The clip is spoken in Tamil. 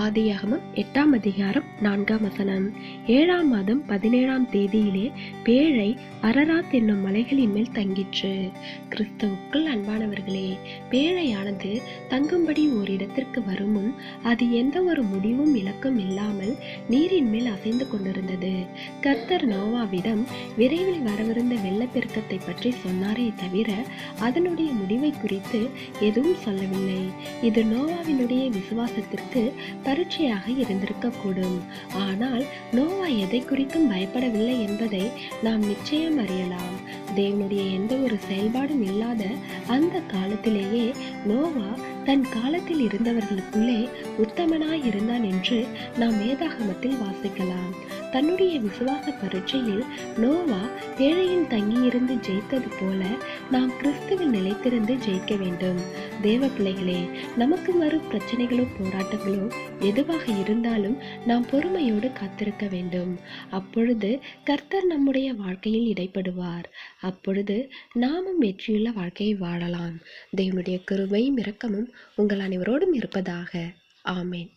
ஆதியாகமம் எட்டாம் அதிகாரம் நான்காம் வசனம். ஏழாம் மாதம் பதினேழாம் தேதியிலே பேழை அரராத் என்னும் மலைகளின் மேல் தங்கிற்று. கிறிஸ்துவுக்குள் அன்பானவர்களே பேழையானது தங்கும்படி ஓரிடத்திற்கு வரும் முன் அது எந்த ஒரு முடிவும் இலக்கம் இல்லாமல் நீரின் மேல் அசைந்து கொண்டிருந்தது. கர்த்தர் நோவாவிடம் விரைவில் வரவிருந்த வெள்ளப்பெருக்கத்தை பற்றி சொன்னாரே தவிர அதனுடைய முடிவை குறித்து எதுவும் சொல்லவில்லை. இது நோவாவினுடைய விசுவாசத்திற்கு பரீட்சையாக இருந்திருக்கக்கூடும். ஆனால் நோவா எதை குறித்தும் பயப்படவில்லை என்பதை நாம் நிச்சயம் அறியலாம். தேவனுடைய எந்த ஒரு செயல்பாடும் இல்லாத அந்த காலத்திலேயே நோவா தன் காலத்தில் இருந்தவர்களுக்குள்ளே உத்தமனாய் இருந்தான் என்று நாம் வேதாகமத்தில் வாசிக்கலாம். தன்னுடைய விசுவாச பரீட்சையில் நோவா பேழையில் தங்கியிருந்து ஜெயித்தது போல நாம் கிறிஸ்துவில் நிலைத்திருந்து ஜெயிக்க வேண்டும். தேவ பிள்ளைகளே நமக்கு வரும் பிரச்சனைகளோ போராட்டங்களோ எதுவாக இருந்தாலும் நாம் பொறுமையோடு காத்திருக்க வேண்டும். அப்பொழுது கர்த்தர் நம்முடைய வாழ்க்கையில் இடைப்படுவார். அப்பொழுது நாமும் வெற்றியுள்ள வாழ்க்கையை வாழலாம். தேவனுடைய கருவையும் இரக்கமும் உங்கள் அனைவரோடும் இருப்பதாக. ஆமேன்.